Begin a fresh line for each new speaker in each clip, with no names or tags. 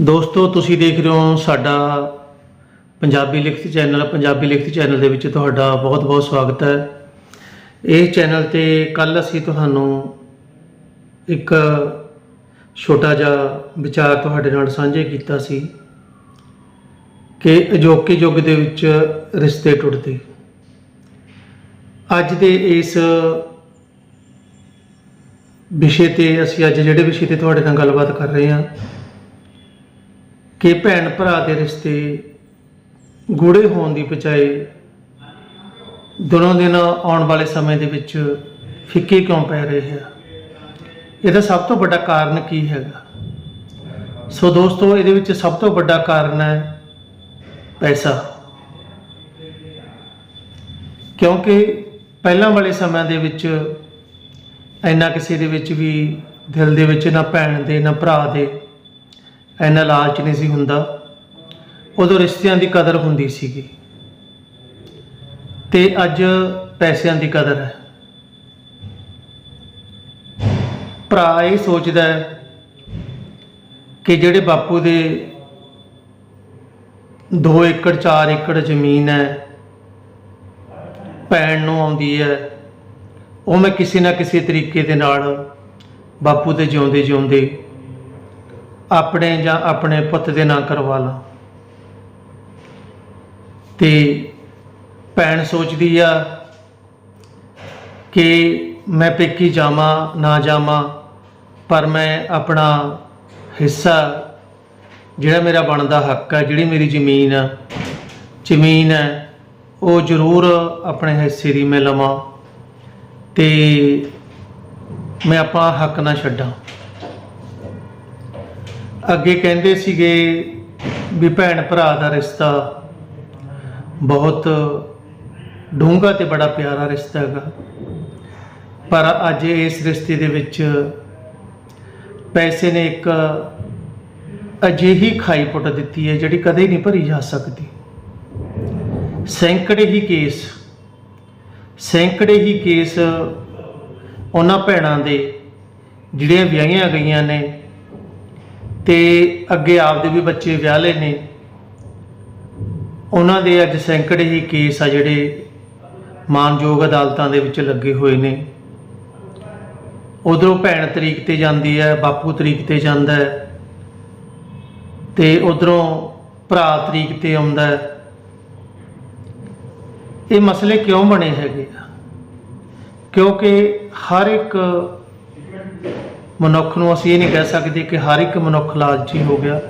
ਦੋਸਤੋ, ਤੁਸੀਂ ਦੇਖ ਰਹੇ ਹੋ ਸਾਡਾ ਪੰਜਾਬੀ ਲਿਖਤ ਚੈਨਲ, ਪੰਜਾਬੀ ਲਿਖਤ ਚੈਨਲ ਦੇ ਵਿੱਚ ਤੁਹਾਡਾ ਬਹੁਤ-ਬਹੁਤ ਸਵਾਗਤ ਹੈ। ਇਹ ਚੈਨਲ ਤੇ ਕੱਲ ਅਸੀਂ ਤੁਹਾਨੂੰ ਇੱਕ ਛੋਟਾ ਜਿਹਾ ਵਿਚਾਰ ਤੁਹਾਡੇ ਨਾਲ ਸਾਂਝੇ ਕੀਤਾ ਸੀ ਕਿ ਅਜੋਕੇ ਯੁੱਗ ਦੇ ਵਿੱਚ ਰਿਸ਼ਤੇ ਟੁੱਟਦੇ। ਅੱਜ ਦੇ ਇਸ ਵਿਸ਼ੇ ਤੇ ਅਸੀਂ ਅੱਜ ਜਿਹੜੇ ਵਿਸ਼ੇ ਤੇ ਤੁਹਾਡੇ ਨਾਲ ਗੱਲਬਾਤ ਕਰ ਰਹੇ ਹਾਂ ਕਿ ਭੈਣ ਭਰਾ ਦੇ ਰਿਸ਼ਤੇ ਗੂੜੇ ਹੋਣ ਦੀ ਬਜਾਏ ਦਿਨੋਂ ਦਿਨ ਆਉਣ ਵਾਲੇ ਸਮੇਂ ਦੇ ਵਿੱਚ ਫਿੱਕੇ ਕਿਉਂ ਪੈ ਰਹੇ ਹੈ ਇਹਦਾ ਸਭ ਤੋਂ ਵੱਡਾ ਕਾਰਨ ਕੀ ਹੈਗਾ? ਸੋ ਦੋਸਤੋ, ਇਹਦੇ ਵਿੱਚ ਸਭ ਤੋਂ ਵੱਡਾ ਕਾਰਨ ਹੈ ਪੈਸਾ। ਕਿਉਂਕਿ ਪਹਿਲਾਂ ਵਾਲੇ ਸਮਿਆਂ ਦੇ ਵਿੱਚ ਇੰਨਾ ਕਿਸੇ ਦੇ ਵਿੱਚ ਵੀ ਦਿਲ ਦੇ ਵਿੱਚ ਨਾ ਭੈਣ ਦੇ, ਨਾ ਭਰਾ ਦੇ ਇੰਨਾ ਲਾਲਚ ਨਹੀਂ ਸੀ ਹੁੰਦਾ। ਉਦੋਂ ਰਿਸ਼ਤਿਆਂ ਦੀ ਕਦਰ ਹੁੰਦੀ ਸੀਗੀ। ਤੇ ਅੱਜ ਪੈਸਿਆਂ ਦੀ ਕਦਰ ਹੈ। ਭਰਾ ਇਹ ਸੋਚਦਾ ਹੈ ਕਿ ਜਿਹੜੇ ਬਾਪੂ ਦੇ 2 ਏਕੜ 4 ਏਕੜ ਜ਼ਮੀਨ ਹੈ, ਪੈਣ ਨੂੰ ਆਉਂਦੀ ਹੈ, ਉਹ ਮੈਂ ਕਿਸੇ ਨਾ ਕਿਸੇ ਤਰੀਕੇ ਦੇ ਨਾਲ ਬਾਪੂ ਦੇ ਜਿਉਂਦੇ ਜਿਉਂਦੇ ਆਪਣੇ ਜਾਂ ਆਪਣੇ ਪੁੱਤ ਦੇ ਨਾਂ ਕਰਵਾ ਲਾਂ। ਤੇ ਭੈਣ ਸੋਚਦੀ ਆ ਕਿ ਮੈਂ ਪੇਕੀ ਜਾਵਾਂ, ਨਾ ਜਾਵਾਂ, ਪਰ ਮੈਂ ਆਪਣਾ ਹਿੱਸਾ, ਜਿਹੜਾ ਮੇਰਾ ਬਣਦਾ ਹੱਕ ਹੈ ਜਿਹੜੀ ਮੇਰੀ ਜ਼ਮੀਨ ਆ, ਜ਼ਮੀਨ ਹੈ, ਉਹ ਜ਼ਰੂਰ ਆਪਣੇ ਹਿੱਸੇ ਦੀ ਮੈਂ ਲਵਾਂ ਤੇ ਮੈਂ ਆਪਣਾ ਹੱਕ ਨਾ ਛੱਡਾਂ। ਅੱਗੇ ਕਹਿੰਦੇ ਸੀਗੇ ਵੀ ਭੈਣ ਭਰਾ ਦਾ ਰਿਸ਼ਤਾ ਬਹੁਤ ਡੂੰਘਾ ਤੇ ਬੜਾ ਪਿਆਰਾ ਰਿਸ਼ਤਾ ਹੈਗਾ। ਪਰ ਅੱਜ ਇਸ ਰਿਸ਼ਤੇ ਦੇ ਵਿੱਚ ਪੈਸੇ ਨੇ ਇੱਕ ਅਜਿਹੀ ਖਾਈ ਪੁੱਟ ਦਿੱਤੀ ਹੈ ਜਿਹੜੀ ਕਦੇ ਨਹੀਂ ਭਰੀ ਜਾ ਸਕਦੀ। ਸੈਂਕੜੇ ਹੀ ਕੇਸ, ਸੈਂਕੜੇ ਹੀ ਕੇਸ ਉਹਨਾਂ ਭੈਣਾਂ ਦੇ, ਜਿਹੜੀਆਂ ਵਿਆਹੀਆਂ ਗਈਆਂ ਨੇ ਤੇ ਅੱਗੇ ਆਪਦੇ ਵੀ ਬੱਚੇ ਵਿਆਹ ਲਏ ਨੇ ਉਹਨਾਂ ਦੇ ਅੱਜ ਸੈਂਕੜੇ ਹੀ ਕੇਸ ਆ ਜਿਹੜੇ ਮਾਨਯੋਗ ਅਦਾਲਤਾਂ ਦੇ ਵਿੱਚ ਲੱਗੇ ਹੋਏ ਨੇ। ਉਧਰੋਂ ਭੈਣ ਤਰੀਕ ਤੇ ਜਾਂਦੀ ਹੈ, ਬਾਪੂ ਤਰੀਕ ਤੇ ਜਾਂਦਾ ਹੈ ਤੇ ਉਧਰੋਂ ਭਰਾ ਤਰੀਕ ਤੇ ਆਉਂਦਾ ਹੈ। ਇਹ ਮਸਲੇ ਕਿਉਂ ਬਣੇ ਹੈਗੇ ਆ? ਕਿਉਂਕਿ ਹਰ ਇੱਕ ਮਨੁੱਖ ਨੂੰ ਅਸੀਂ ਇਹ ਨਹੀਂ ਕਹਿ ਸਕਦੇ ਕਿ ਹਰ ਇੱਕ ਮਨੁੱਖ ਲਾਲਚੀ ਹੋ ਗਿਆ,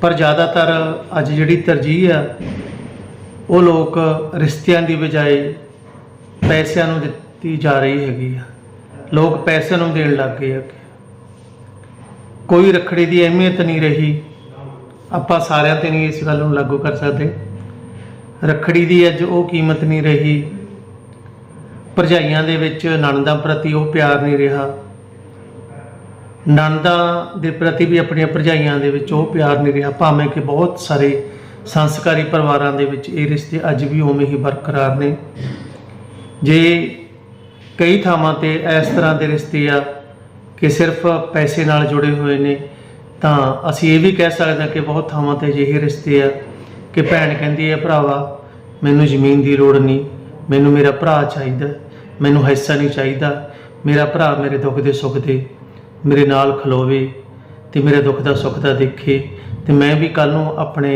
ਪਰ ਜ਼ਿਆਦਾਤਰ ਅੱਜ ਜਿਹੜੀ ਤਰਜੀਹ ਆ, ਉਹ ਲੋਕ ਰਿਸ਼ਤਿਆਂ ਦੀ ਬਜਾਏ ਪੈਸਿਆਂ ਨੂੰ ਦਿੱਤੀ ਜਾ ਰਹੀ ਹੈਗੀ ਆ। ਲੋਕ ਪੈਸਿਆਂ ਨੂੰ ਦੇਣ ਲੱਗ ਗਏ ਆ ਕੋਈ ਰੱਖੜੀ ਦੀ ਅਹਿਮੀਅਤ ਨਹੀਂ ਰਹੀ। ਆਪਾਂ ਸਾਰਿਆਂ ਤੇ ਨਹੀਂ ਇਸ ਗੱਲ ਨੂੰ ਲਾਗੂ ਕਰ ਸਕਦੇ। ਰੱਖੜੀ ਦੀ ਅੱਜ ਉਹ ਕੀਮਤ ਨਹੀਂ ਰਹੀ। ਭਰਜਾਈਆਂ ਦੇ ਵਿੱਚ ਨਣਦਾਂ ਪ੍ਰਤੀ ਉਹ ਪਿਆਰ ਨਹੀਂ ਰਿਹਾ। ਨਣਦਾਂ ਦੇ ਪ੍ਰਤੀ ਵੀ ਆਪਣੀਆਂ ਭਰਜਾਈਆਂ ਦੇ ਵਿੱਚ ਉਹ ਪਿਆਰ ਨਹੀਂ ਰਿਹਾ, ਭਾਵੇਂ ਕਿ ਬਹੁਤ ਸਾਰੇ ਸੰਸਕਾਰੀ ਪਰਿਵਾਰਾਂ ਦੇ ਵਿੱਚ ਇਹ ਰਿਸ਼ਤੇ ਅੱਜ ਵੀ ਉਵੇਂ ਹੀ ਬਰਕਰਾਰ ਨੇ। ਜੇ ਕਈ ਥਾਵਾਂ ਤੇ ਇਸ ਤਰ੍ਹਾਂ ਦੇ ਰਿਸ਼ਤੇ ਆ ਕਿ ਸਿਰਫ ਪੈਸੇ ਨਾਲ ਜੁੜੇ ਹੋਏ ਨੇ, ਤਾਂ ਅਸੀਂ ਇਹ ਵੀ ਕਹਿ ਸਕਦੇ ਹਾਂ ਕਿ ਬਹੁਤ ਥਾਵਾਂ ਤੇ ਅਜਿਹੇ ਰਿਸ਼ਤੇ ਆ ਕਿ ਭੈਣ ਕਹਿੰਦੀ ਹੈ, ਭਰਾਵਾ, ਮੈਨੂੰ ਜ਼ਮੀਨ ਦੀ ਲੋੜ ਨਹੀਂ, ਮੈਨੂੰ ਮੇਰਾ ਭਰਾ ਚਾਹੀਦਾ, ਮੈਨੂੰ ਹਿੱਸਾ ਨਹੀਂ ਚਾਹੀਦਾ, ਮੇਰਾ ਭਰਾ ਮੇਰੇ ਦੁੱਖ ਦੇ ਸੁੱਖ ਦੇ ਮੇਰੇ ਨਾਲ ਖਲੋਵੇ ਤੇ ਮੇਰੇ ਦੁੱਖ ਦਾ ਸੁੱਖ ਦਾ ਦੇਖੇ ਤੇ ਮੈਂ ਵੀ ਕੱਲ ਨੂੰ ਆਪਣੇ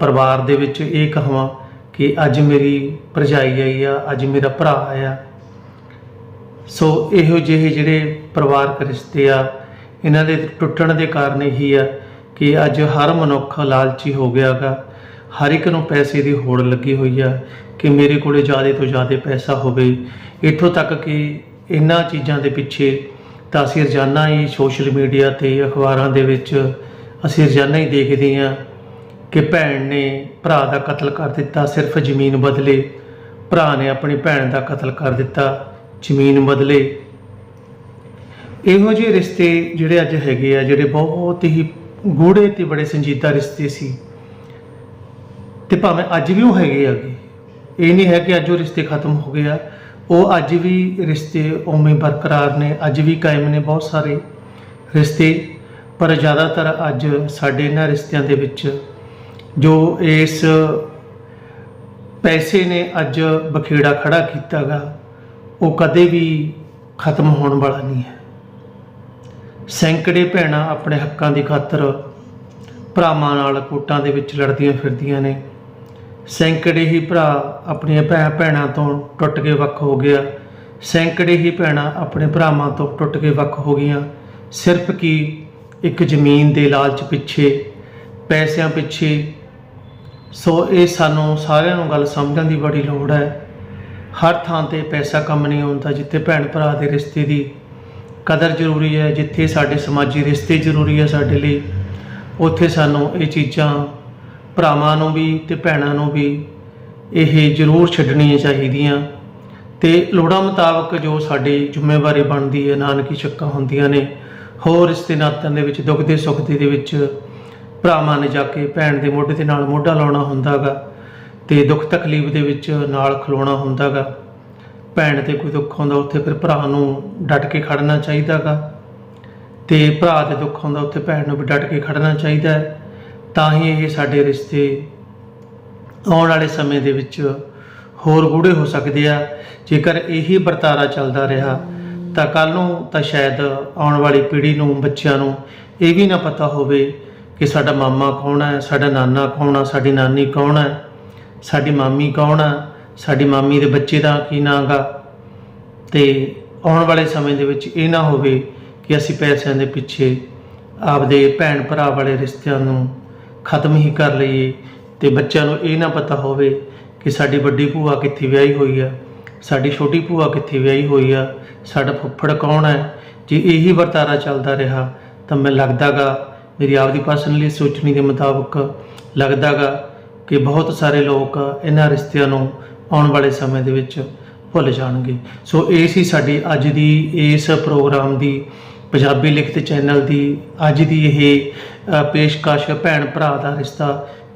ਪਰਿਵਾਰ ਦੇ ਵਿੱਚ ਇਹ ਕਹਾਂ ਕਿ ਅੱਜ ਮੇਰੀ ਭਰਜਾਈ ਆਈ ਆ, ਅੱਜ ਮੇਰਾ ਭਰਾ ਆਇਆ। ਸੋ ਇਹੋ ਜਿਹੇ ਜਿਹੜੇ ਪਰਿਵਾਰਕ ਰਿਸ਼ਤੇ ਆ, ਇਹਨਾਂ ਦੇ ਟੁੱਟਣ ਦੇ ਕਾਰਨ ਇਹੀ ਆ ਕਿ ਅੱਜ ਹਰ ਮਨੁੱਖ ਲਾਲਚੀ ਹੋ ਗਿਆਗਾ ਹਰ ਇੱਕ ਨੂੰ ਪੈਸੇ ਦੀ ਹੋੜ ਲੱਗੀ ਹੋਈ ਆ ਕਿ ਮੇਰੇ ਕੋਲੇ ਜ਼ਿਆਦਾ ਤੋਂ ਜ਼ਿਆਦਾ ਪੈਸਾ ਹੋਵੇ। ਇੱਥੋਂ ਤੱਕ ਕਿ ਇਹਨਾਂ ਚੀਜ਼ਾਂ ਦੇ ਪਿੱਛੇ ਤਾਂ ਅਸੀਂ ਰੋਜ਼ਾਨਾ ਹੀ ਸੋਸ਼ਲ ਮੀਡੀਆ ਤੇ ਅਖਬਾਰਾਂ ਦੇ ਵਿੱਚ ਅਸੀਂ ਰੋਜ਼ਾਨਾ ਹੀ ਦੇਖਦੇ ਹਾਂ ਕਿ ਭੈਣ ਨੇ ਭਰਾ ਦਾ ਕਤਲ ਕਰ ਦਿੱਤਾ, ਸਿਰਫ ਜ਼ਮੀਨ ਬਦਲੇ ਭਰਾ ਨੇ ਆਪਣੀ ਭੈਣ ਦਾ ਕਤਲ ਕਰ ਦਿੱਤਾ, ਜ਼ਮੀਨ ਬਦਲੇ। ਇਹੋ ਜਿਹੇ ਰਿਸ਼ਤੇ ਜਿਹੜੇ ਅੱਜ ਹੈਗੇ ਆ, ਜਿਹੜੇ ਬਹੁਤ ਹੀ ਗੂੜੇ ਤੇ ਬੜੇ ਸੰਜੀਦਾ ਰਿਸ਼ਤੇ ਸੀ। ਤੇ ਭਾਵੇਂ ਅੱਜ ਵੀ ਉਹ ਹੈਗੇ ਆਗੇ ਇਹ ਨਹੀਂ ਹੈ ਕਿ ਅੱਜ ਉਹ ਰਿਸ਼ਤੇ ਖਤਮ ਹੋ ਗਏ ਆ। ਉਹ ਅੱਜ ਵੀ ਰਿਸ਼ਤੇ ਉਵੇਂ ਬਰਕਰਾਰ ਨੇ, ਅੱਜ ਵੀ ਕਾਇਮ ਨੇ ਬਹੁਤ ਸਾਰੇ ਰਿਸ਼ਤੇ, ਪਰ ਜ਼ਿਆਦਾਤਰ ਅੱਜ ਸਾਡੇ ਇਹਨਾਂ ਰਿਸ਼ਤਿਆਂ ਦੇ ਵਿੱਚ ਜੋ ਇਸ ਪੈਸੇ ਨੇ ਅੱਜ ਬਖੇੜਾ ਖੜਾ ਕੀਤਾਗਾ, ਉਹ ਕਦੇ ਵੀ ਖਤਮ ਹੋਣ ਵਾਲਾ ਨਹੀਂ ਹੈ। ਸੈਂਕੜੇ ਭੈਣਾਂ ਆਪਣੇ ਹੱਕਾਂ ਦੀ ਖਾਤਰ ਭਰਾਵਾਂ ਨਾਲ ਕੋਟਾਂ ਦੇ ਵਿੱਚ ਲੜਦੀਆਂ ਫਿਰਦੀਆਂ ਨੇ। ਸੈਂਕੜੇ ਹੀ ਭਰਾ ਆਪਣੀਆਂ ਭੈ ਭੈਣਾਂ ਤੋਂ ਟੁੱਟ ਕੇ ਵੱਖ ਹੋ ਗਿਆ। ਸੈਂਕੜੇ ਹੀ ਭੈਣਾਂ ਆਪਣੇ ਭਰਾਵਾਂ ਤੋਂ ਟੁੱਟ ਕੇ ਵੱਖ ਹੋ ਗਈਆਂ। ਸਿਰਫ ਕਿ ਇੱਕ ਜ਼ਮੀਨ ਦੇ ਲਾਲਚ ਪਿੱਛੇ, ਪੈਸਿਆਂ ਪਿੱਛੇ। ਸੋ ਇਹ ਸਾਨੂੰ ਸਾਰਿਆਂ ਨੂੰ ਗੱਲ ਸਮਝਣ ਦੀ ਬੜੀ ਲੋੜ ਹੈ। ਹਰ ਥਾਂ ਤੇ ਪੈਸਾ ਕੰਮ ਨਹੀਂ ਆਉਂਦਾ ਜਿੱਥੇ ਭੈਣ ਭਰਾ ਦੇ ਰਿਸ਼ਤੇ ਦੀ ਕਦਰ ਜ਼ਰੂਰੀ ਹੈ, ਜਿੱਥੇ ਸਾਡੇ ਸਮਾਜੀ ਰਿਸ਼ਤੇ ਜ਼ਰੂਰੀ ਹੈ ਸਾਡੇ ਲਈ। ਉੱਥੇ ਸਾਨੂੰ ਇਹ ਚੀਜ਼ਾਂ ਭਰਾਵਾਂ ਨੂੰ ਵੀ ਤੇ ਭੈਣਾਂ ਨੂੰ ਵੀ ਇਹ ਜ਼ਰੂਰ ਛੱਡਣੀਆਂ ਚਾਹੀਦੀਆਂ ਤੇ ਲੋੜਾਂ ਮੁਤਾਬਕ ਜੋ ਸਾਡੀ ਜ਼ਿੰਮੇਵਾਰੀ ਬਣਦੀ ਹੈ, ਨਾਨਕੀ ਸ਼ੱਕਾਂ ਹੁੰਦੀਆਂ ਨੇ, ਹੋਰ ਰਿਸ਼ਤੇ ਨਾਤਾਂ ਦੇ ਵਿੱਚ, ਦੁੱਖ ਦੇ ਸੁੱਖ ਦੇ ਵਿੱਚ ਭਰਾਵਾਂ ਨੇ ਜਾ ਕੇ ਭੈਣ ਦੇ ਮੋਢੇ ਦੇ ਨਾਲ ਮੋਢਾ ਲਾਉਣਾ ਹੁੰਦਾਗਾ ਤੇ ਦੁੱਖ ਤਕਲੀਫ ਦੇ ਵਿੱਚ ਨਾਲ ਖਲੋਣਾ ਹੁੰਦਾਗਾ। ਭੈਣ ਤੇ ਕੋਈ ਦੁੱਖ ਹੁੰਦਾ ਉੱਥੇ ਫਿਰ ਭਰਾ ਨੂੰ ਡਟ ਕੇ ਖੜਨਾ ਚਾਹੀਦਾਗਾ ਤੇ ਭਰਾ ਦੇ ਦੁੱਖ ਆਉਂਦਾ, ਉੱਥੇ ਭੈਣ ਨੂੰ ਵੀ ਡਟ ਕੇ ਖੜਨਾ ਚਾਹੀਦਾ ਹੈ। ਤਾਂ ਹੀ ਇਹ ਸਾਡੇ ਰਿਸ਼ਤੇ ਆਉਣ ਵਾਲੇ ਸਮੇਂ ਦੇ ਵਿੱਚ ਹੋਰ ਗੂੜੇ ਹੋ ਸਕਦੇ ਆ। ਜੇਕਰ ਇਹੀ ਵਰਤਾਰਾ ਚੱਲਦਾ ਰਿਹਾ, ਤਾਂ ਕੱਲ ਨੂੰ ਤਾਂ ਸ਼ਾਇਦ ਆਉਣ ਵਾਲੀ ਪੀੜ੍ਹੀ ਨੂੰ, ਬੱਚਿਆਂ ਨੂੰ ਇਹ ਵੀ ਨਾ ਪਤਾ ਹੋਵੇ ਕਿ ਸਾਡਾ ਮਾਮਾ ਕੌਣ ਹੈ, ਸਾਡਾ ਨਾਨਾ ਕੌਣ ਹੈ ਸਾਡੀ ਨਾਨੀ ਕੌਣ ਹੈ, ਸਾਡੀ ਮਾਮੀ ਕੌਣ ਹੈ ਸਾਡੀ ਮਾਮੀ ਦੇ ਬੱਚੇ ਦਾ ਕੀ ਨਾਂ ਗਾ। ਤੇ ਆਉਣ ਵਾਲੇ ਸਮੇਂ ਦੇ ਵਿੱਚ ਇਹ ਨਾ ਹੋਵੇ ਕਿ ਅਸੀਂ ਪੈਸਿਆਂ ਦੇ ਪਿੱਛੇ ਆਪਦੇ ਭੈਣ ਭਰਾ ਵਾਲੇ ਰਿਸ਼ਤਿਆਂ ਨੂੰ ਖਤਮ ਹੀ ਕਰ ਲਈਏ। ਤੇ ਬੱਚਿਆਂ ਨੂੰ ਇਹ ਨਾ ਪਤਾ ਹੋਵੇ ਕਿ ਸਾਡੀ ਵੱਡੀ ਭੂਆ ਕਿੱਥੇ ਵਿਆਹੀ ਹੋਈ ਆ, ਸਾਡੀ ਛੋਟੀ ਭੂਆ ਕਿੱਥੇ ਵਿਆਹੀ ਹੋਈ ਆ, ਸਾਡਾ ਫੁੱਫੜ ਕੌਣ ਹੈ? ਜੇ ਇਹੀ ਵਰਤਾਰਾ ਚੱਲਦਾ ਰਿਹਾ, ਤਾਂ ਮੈਂ ਲੱਗਦਾਗਾ, ਮੇਰੀ ਆਪਦੀ ਪਰਸਨਲੀ ਸੋਚਣੀ ਦੇ ਮੁਤਾਬਕ ਲੱਗਦਾਗਾ ਕਿ ਬਹੁਤ ਸਾਰੇ ਲੋਕ ਇਹਨਾਂ ਰਿਸ਼ਤਿਆਂ ਨੂੰ ਆਉਣ ਵਾਲੇ ਸਮੇਂ ਦੇ ਵਿੱਚ ਭੁੱਲ ਜਾਣਗੇ। ਸੋ ਇਹ ਸੀ ਸਾਡੀ ਅੱਜ ਦੀ ਇਸ ਪ੍ਰੋਗਰਾਮ ਦੀ ਪੰਜਾਬੀ ਲਿਖਤ ਚੈਨਲ ਦੀ ਅੱਜ ਦੀ ਇਹ ਪੇਸ਼ਕਸ਼ ਭੈਣ ਭਰਾ ਦਾ ਰਿਸ਼ਤਾ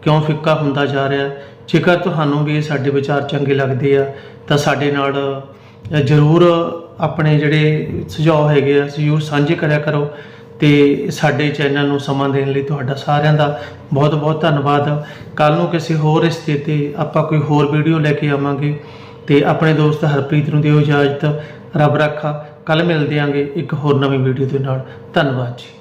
ਕਿਉਂ ਫਿੱਕਾ ਹੁੰਦਾ ਜਾ ਰਿਹਾ ਜੇਕਰ ਤੁਹਾਨੂੰ ਵੀ ਇਹ ਸਾਡੇ ਵਿਚਾਰ ਚੰਗੇ ਲੱਗਦੇ ਆ, ਤਾਂ ਸਾਡੇ ਨਾਲ ਜ਼ਰੂਰ ਆਪਣੇ ਜਿਹੜੇ ਸੁਝਾਅ ਹੈਗੇ ਆ, ਜ਼ਰੂਰ ਸਾਂਝੇ ਕਰਿਆ ਕਰੋ ਤੇ ਸਾਡੇ ਚੈਨਲ ਨੂੰ ਸਮਾਂ ਦੇਣ ਲਈ ਤੁਹਾਡਾ ਸਾਰਿਆਂ ਦਾ ਬਹੁਤ ਬਹੁਤ ਧੰਨਵਾਦ। ਕੱਲ ਨੂੰ ਕਿਸੇ ਹੋਰ ਰਿਸ਼ਤੇ ਤੇ ਆਪਾਂ ਕੋਈ ਹੋਰ ਵੀਡੀਓ ਲੈ ਕੇ ਆਵਾਂਗੇ ਤੇ ਆਪਣੇ ਦੋਸਤ ਹਰਪ੍ਰੀਤ ਨੂੰ ਦਿਓ ਇਜਾਜ਼ਤ। ਰੱਬ ਰੱਖਾ। ਕੱਲ ਮਿਲਦੇ ਆਂਗੇ ਇੱਕ ਹੋਰ ਨਵੀਂ ਵੀਡੀਓ ਦੇ ਨਾਲ। ਧੰਨਵਾਦ ਜੀ।